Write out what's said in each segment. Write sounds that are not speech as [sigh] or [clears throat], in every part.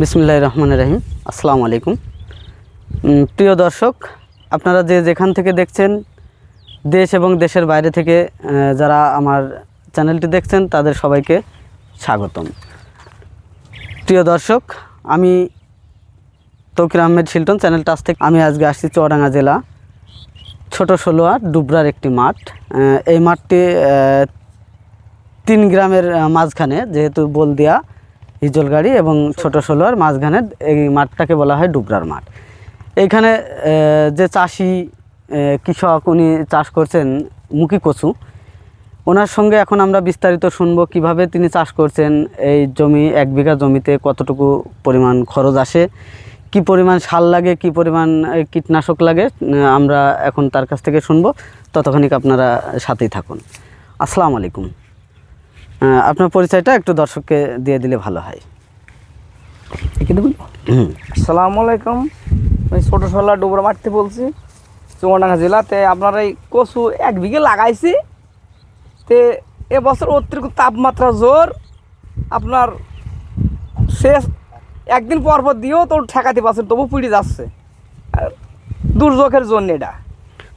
বিসমুল্লাহ রহমান রাহিম। আসসালামু আলাইকুম। প্রিয় দর্শক, আপনারা যে যেখান থেকে দেখছেন, দেশ এবং দেশের বাইরে থেকে যারা আমার চ্যানেলটি দেখছেন, তাদের সবাইকে স্বাগতম। প্রিয় দর্শক, আমি তৌকির আহমেদ শিল্টন, চ্যানেল টাচ থেকে আমি আজকে আসছি চুয়াডাঙ্গা জেলা, ছোট ষোলোয়া, ডুবরার একটি মাঠ। এই মাঠটি তিন গ্রামের মাঝখানে, যেহেতু বলদিয়া হিজলগাড়ি এবং ছোট ষোলোয়ার মাঝখানে এই মাঠটাকে বলা হয় ডুবরার মাঠ। এইখানে যে চাষি কৃষক উনি চাষ করছেন মুখী কচু ওনার সঙ্গে এখন আমরা বিস্তারিত শুনব কীভাবে তিনি চাষ করছেন এই জমি এক বিঘা জমিতে কতটুকু পরিমাণ খরচ আসে কি পরিমাণ সার লাগে কি পরিমাণ কীটনাশক লাগে আমরা এখন তার কাছ থেকে শুনব। ততক্ষণিক আপনারা সাথেই থাকুন। আসসালামু আলাইকুম। আপনার পরিচয়টা একটু দর্শককে দিয়ে দিলে ভালো হয়। আসসালামু আলাইকুম। আমি ছোটো সোলা ডুবরা মাঠতে বলছি। চুয়াডাঙ্গা জেলাতে আপনার এই কচু এক বিঘে লাগাইছি। তে এবছর অতিরিক্ত তাপমাত্রা জোর। আপনার শেষ একদিন পর পর দিয়েও তো ঠেকাতে পারছেন তবু পুড়ে যাচ্ছে। আর দুর্যোগের জন্য এটা।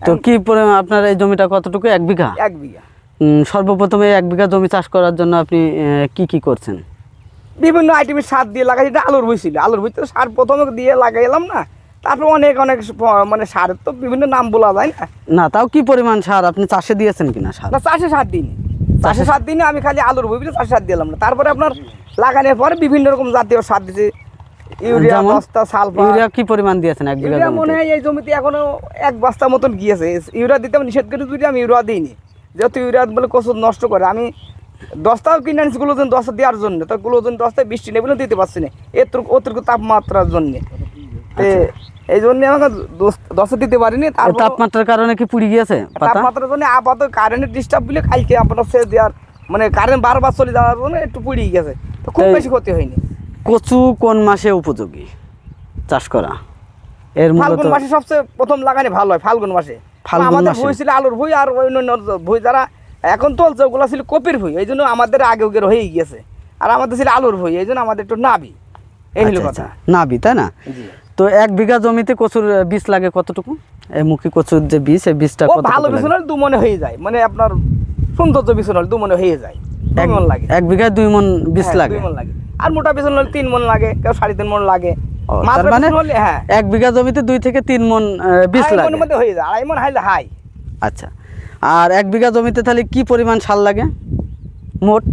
তো কি পরিমাণ আপনার এই জমিটা কতটুকু? এক বিঘা? এক বিঘা। সর্বপ্রথমে এক বিঘা জমি চাষ করার জন্য আপনি কি কি করছেন? বিভিন্ন আইটেমের সার দিয়ে লাগাই এটা আলুর বই ছিল। আলুর বইতে সার প্রথমে দিয়ে লাগাইলাম না। তারপর অনেক অনেক মানে সারের তো বিভিন্ন নাম বলা যায় না। না তাও কি পরিমাণ সার? আপনি চাষে দিয়েছেন কিনা সার? না চাষে সার দিন চাষে সার দিনে আমি খালি আলুর বই চাষে সার দিলাম না। তারপরে আপনার লাগানোর পরে বিভিন্ন রকম জাতীয় সার দিছে ইউরিয়া? বস্তা সালফার। ইউরিয়া কি পরিমাণ দিয়েছেন এক বিঘা মনে হয় এই জমিতে এখনও এক বস্তা মতন গিয়েছে। ইউরিয়া দিতে আমি নিষেধ করে দিই আমি ইউরিয়া দিইনি। যেহেতু ইউরিয়া বলে কচুর নষ্ট করে আমি দশটাও কিনে আনিছি গ্লোজেন দশটা দেওয়ার জন্য। তো গ্লোজেন দশটায় বৃষ্টি নেই বলে দিতে পারছি না এর অতিরিক্ত তাপমাত্রার জন্য। এই জন্য আমাকে দশ- দিতে পারিনি তাপমাত্রার কারণে কি পুড়ে গিয়েছে তাপমাত্রার জন্য আপাতত কারেন্টের ডিস্টার্ব বলে কালকে আপনার সেচ দেওয়ার মানে কারেন্ট বারবার চলে যাওয়ার জন্য একটু পুড়িয়ে গেছে তো খুব বেশি ক্ষতি হয়নি। কচু কোন মাসে উপযোগী চাষ করা? এর ফাল্গুন মাসে সবচেয়ে প্রথম লাগানি ভালো হয় ফাল্গুন মাসে। ফাল্গুন মাসে? আলুর ভুই আর অন্যান্য ভুই যারা এখন চলছে ওগুলো ছিল কপির ভুই। এই জন্য আমাদের আগে ওগের হয়ে গিয়েছে। আর আমাদের ছিল আলুর ভুই এই জন্য আমাদের একটু নাবি। এই হলো আচ্ছা, কথা। আচ্ছা। নাবি তাই না? তো এক বিঘা জমিতে কচুর বীজ লাগে কতটুকু? এই মুখী কচুর যে বীজ এই বীজটা কতটুকু ভালো? বিছন হলে দু মনে হয়ে যায়। মানে আপনার সৌন্দর্য বিছন হলে দু মনে হয়ে যায়। এক- মন লাগে। এক বিঘায় দুই মন বীজ হ্যাঁ, লাগে। দুই মণ লাগে। আর মোটা বিছন হলে তিন মন লাগে কেউ সাড়ে তিন মন লাগে। তার মানে হ্যাঁ। এক বিঘা জমিতে দুই থেকে তিন মন বীজ লাগে। মধ্যে হয়ে যায় আড়াই মন হাইলে হাই। আচ্ছা। আর এক বিঘা জমিতে তাহলে কি পরিমাণ সার লাগে? মোট?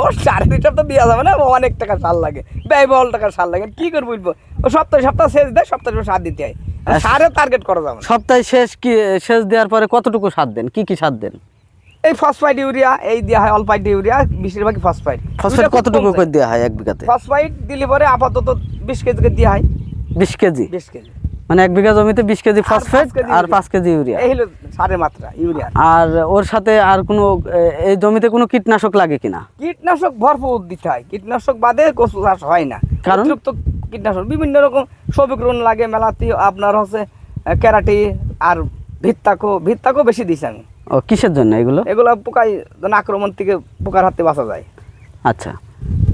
ওর সাড়ে দুই সপ্তাহ দেওয়া যাবে না অনেক টাকা সার লাগে ব্যয়বহুল টাকা সার লাগে। কি করে বুঝব? ও সপ্তাহে শেষ দেয় সপ্তাহে সার দিতে হয়। আচ্ছা। সারের টার্গেট করা যাবে সপ্তাহে শেষ কি শেষ দেওয়ার পরে কতটুকু সার দেন? কি কি সার দেন? এই ফসফাইড ইউরিয়া এই দেওয়া হয় অল্পাইড ইউরিয়া বেশিরভাগই ফসফাইড ফসফেট কতটুকু করে দেওয়া হয় এক বিঘাতে? ফসফাইড দিলে পরে আপাতত বিশ কেজি করে দেওয়া হয়। বিশ কেজি? বিশ কেজি। মানে এক বিঘা জমিতে বিশ কেজি ফসফেট আর পাঁচ কেজি ইউরিয়া এই হলো সারের মাত্রা ইউরিয়া আর ওর সাথে আর কোনো এই জমিতে কোনো কীটনাশক লাগে কিনা? কীটনাশক ভরপুর দিতে হয়। কীটনাশক বাদে কচু চাষ হয় না। কারণ? অতিরিক্ত কীটনাশক বিভিন্ন রকম সবিক্রণ লাগে মেলাতে আপনার হচ্ছে ক্যারাটি আর ভিত্তাকো ভিত্তাকো বেশি দিছি আমি। ও কিসের জন্য এগুলো? এগুলো পোকায় যেন আক্রমণ থেকে পোকার হাতে বাঁচা যায়। আচ্ছা।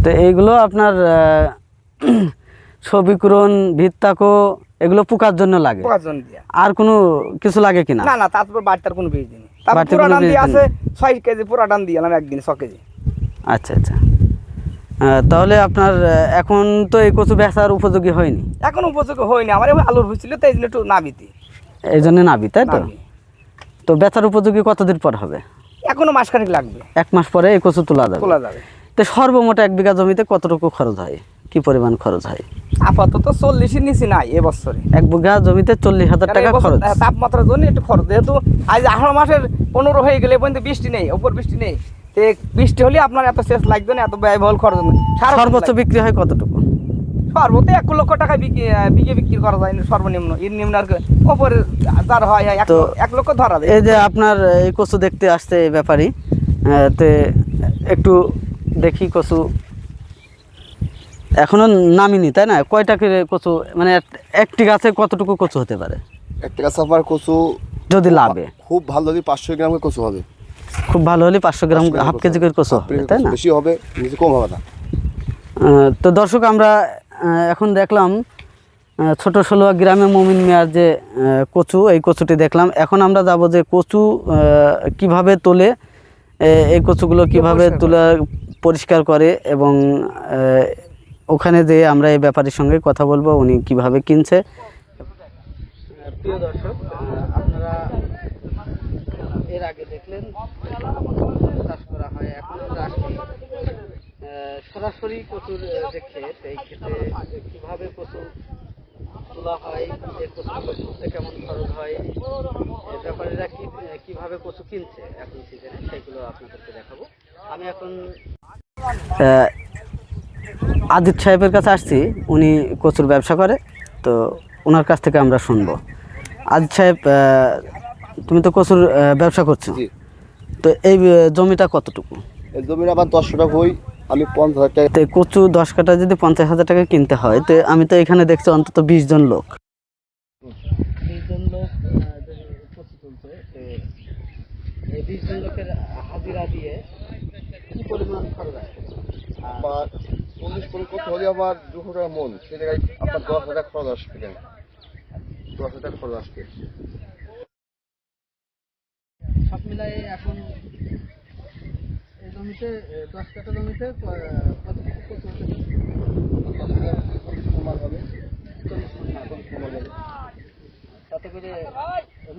তো এইগুলো আপনার আহ, [clears throat] সবিকরণ ভিত্তাকো এগুলো পোকার জন্য লাগে? পোকার জন্য আর কোনো কিছু লাগে কিনা? না না তারপর বাড়তার কোনো বীজ দিন তারপর পুরা ডান দিয়ে আছে ছয় কেজি পুরা ডান দিয়ে একদিন ছ কেজি। আচ্ছা আচ্ছা। তাহলে আপনার এখন তো এই কচু বেচার উপযোগী হয়নি? এখন উপযোগী হয়নি আমার আলুর হয়েছিল তাই জন্য একটু নাবিতি এই জন্য নাবি তাই তো। তো বেচার উপযোগী কতদিন পর হবে? এখনও মাস মাসখানেক লাগবে। এক মাস পরে এই কচু তোলা যাবে। তোলা যাবে। তো সর্বমোট এক বিঘা জমিতে কতটুকু খরচ হয়? কি পরিমাণ খরচ হয়? আপাতত চল্লিশের নিচে নাই এবছরে। এক বিঘা জমিতে চল্লিশ হাজার টাকা খরচ। তাপমাত্রার জন্য একটু খরচ। যেহেতু আজ আঠারো মাসের পনেরো হয়ে গেলে পর্যন্ত বৃষ্টি নেই ওপর বৃষ্টি নেই। বৃষ্টি হলে আপনার এত শেষ লাগবে না এত ব্যয়বহুল খরচ। সর্বোচ্চ বিক্রি হয় কতটুকু? সর্বোচ্চ এক লক্ষ টাকা বিঘে বিক্রি করা যায় না সর্বনিম্ন। এর নিম্ন আর ওপরে যার হয় হয় এক তো এক লক্ষ ধরা যায়। এই যে আপনার এই কচু দেখতে আসছে এই ব্যাপারই তে একটু দেখি কচু। এখনও নামিনি তাই না? কয়টা করে কচু মানে এক- একটি গাছে কতটুকু কচু হতে পারে? একটি গাছ আপনার কচু যদি লাভে। খুব ভালো যদি পাঁচশো গ্রাম কচু হবে। খুব ভালো হলে পাঁচশো গ্রাম হাফ কেজি করে কচু হাফ হবে তাই না? বেশি হবে কম হবে না। তো দর্শক আমরা এখন দেখলাম ছোট ষোলোয়া গ্রামে মমিন মিয়ার যে কচু এই কচুটি দেখলাম। এখন আমরা যাব যে কচু কীভাবে তোলে এই কচুগুলো কীভাবে তুলে পরিষ্কার করে এবং ওখানে যে আমরা এই ব্যাপারীর সঙ্গে কথা বলব উনি কীভাবে কিনছে। প্রিয় দর্শক আপনারা এর আগে দেখলেন চাষ করা হয় এখন সরাসরি কচুর যে ক্ষেত এই ক্ষেতে কীভাবে কচু তোলা হয় এই কচু করতে কেমন খরচ হয় এই ব্যাপারীরা কি কীভাবে কচু কিনছে এখন সিজনে সেগুলো আপনাদেরকে দেখাবো। আমি এখন আদিত সাহেবের কাছে আসছি উনি কচুর ব্যবসা করে তো ওনার কাছ থেকে আমরা শুনব। আদিত সাহেব তুমি তো কচুর ব্যবসা করছ। জি। তো এই জমিটা কতটুকু? এই জমির আবার দশশো টাকা হই। আমি পঞ্চাশ হাজার টাকা। তো কচু দশ কাটা যদি পঞ্চাশ হাজার টাকা কিনতে হয় তো আমি তো এখানে দেখছি অন্তত বিশ জন লোক। বিশ জন লোক তুলছে। এই বিশ লোকের হাজিরা দিয়ে কি পরিমাণ খরচ আসে আমার চল্লিশ পরি করতে হলে আমার দুশো টাকা মন। সে জায়গায় আপনার দশ হাজার খরচ আসবে কেন? দশ হাজার খরচ আসবে। সব মিলাই এখন জমিতে দশ কাঠা জমিতে কত হবে। তাতে করে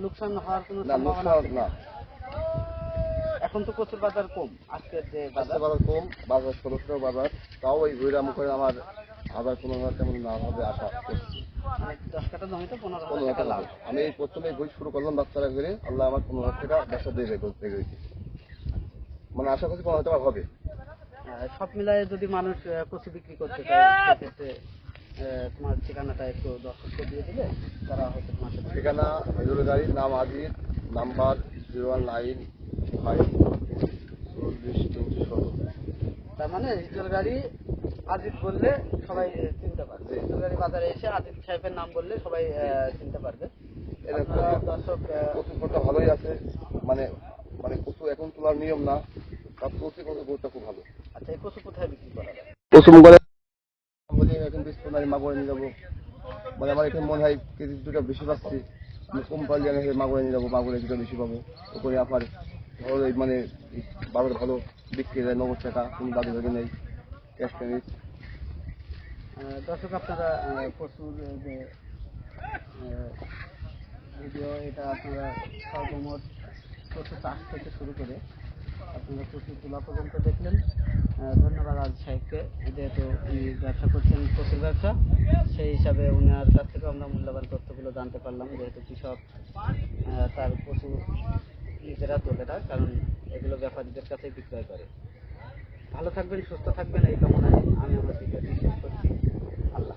লোকসান হওয়ার কোনো সম্ভাবনা এখন তো কচুর বাজার কম আজকের যে বাজার। বাজার কম বাজার ষোলোশো বাজার। তাও ওই ভুইরা মুখে আমার হাজার পনেরো হাজার তেমন না হবে আশা করছি। মানে লাভ। লাভ। আমি প্রথমে বই শুরু করলাম বাচ্চারা ঘুরে আল্লাহ আমার পনেরো হাজার টাকা ব্যবসা দিয়ে রেখেছি মানে আশা করছি হাজার হবে। সব মিলায়ে যদি মানুষ কচু বিক্রি করতে চায় সেক্ষেত্রে তোমার ঠিকানাটা একটু দর্শককে দিয়ে দিলে তারা হয়তো তোমার ঠিকানা হেজুর গাড়ির নাম Aziz number zero one nine five চল্লিশ তিনশো ষোলো। তার মানে রিজল গাড়ি আজিত বললে সবাই চিনতে পারবে। রিজল গাড়ি বাজারে এসে আজিত সাহেবের নাম বললে সবাই চিনতে পারবে। দর্শক আহ, কচু ভালোই আছে। মানে মানে কচু এখন তোলার নিয়ম না তার কচু কচু গরুটা খুব ভালো। আচ্ছা এই কচু কোথায় বিক্রি করা যায় কচু মোবাইলে এখন বেশ নাই মাগরে নিয়ে যাব। মানে আমার এখানে মনে হয় কেজি দুটা বেশি পাচ্ছি। আমি কম পারলে আমি মাগরে নিয়ে যাব মাগরে দুটো বেশি পাবো। ওপরে ভালো এই মানে এই ভালো বিক্রি যায় নগদ টাকা কোনো দাবি দাবি নেই ক্যাশ আহ, দর্শক আপনারা প্রচুর যে ভিডিও এটা আপনারা সর্বমোট প্রচুর চাষ থেকে শুরু করে আপনারা প্রচুর তোলা পর্যন্ত দেখলেন। ধন্যবাদ আজ সাহেবকে। যেহেতু উনি ব্যবসা করছেন, প্রচুর ব্যবসা, সেই হিসাবে উনার কাছ থেকে আমরা মূল্যবান তথ্যগুলো জানতে পারলাম, যেহেতু কৃষক তার প্রচুর নিজেরা তোলে না কারণ এগুলো ব্যাপারীদের কাছেই বিক্রয় করে। ভালো থাকবেন, সুস্থ থাকবেন, এই কামনায় আমি আমার ভিডিওটি শেষ করছি। আল্লাহ।